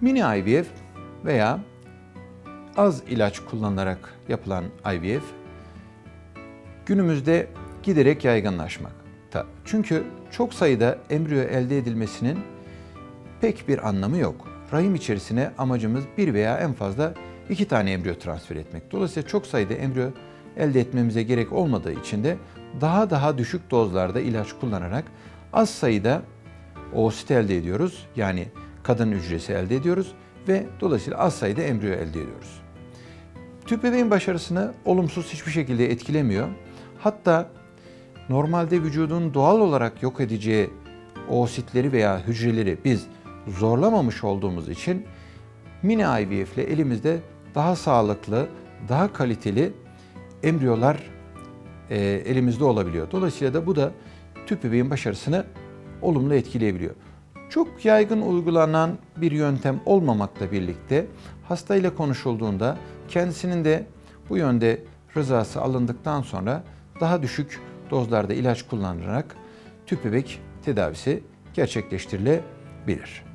Mini IVF veya az ilaç kullanılarak yapılan IVF günümüzde giderek yaygınlaşmakta. Çünkü çok sayıda embriyo elde edilmesinin pek bir anlamı yok. Rahim içerisine amacımız bir veya en fazla iki tane embriyo transfer etmek. Dolayısıyla çok sayıda embriyo elde etmemize gerek olmadığı için de daha daha düşük dozlarda ilaç kullanarak az sayıda oosit elde ediyoruz. Yani kadın hücresi elde ediyoruz ve dolayısıyla az sayıda embriyo elde ediyoruz. Tüp bebeğin başarısını olumsuz hiçbir şekilde etkilemiyor. Hatta normalde vücudun doğal olarak yok edeceği oositleri veya hücreleri biz zorlamamış olduğumuz için mini IVF ile elimizde daha sağlıklı, daha kaliteli embriyolar e, elimizde olabiliyor. Dolayısıyla da bu da tüp bebeğin başarısını olumlu etkileyebiliyor. Çok yaygın uygulanan bir yöntem olmamakla birlikte hastayla konuşulduğunda kendisinin de bu yönde rızası alındıktan sonra daha düşük dozlarda ilaç kullanılarak tüp bebek tedavisi gerçekleştirilebilir.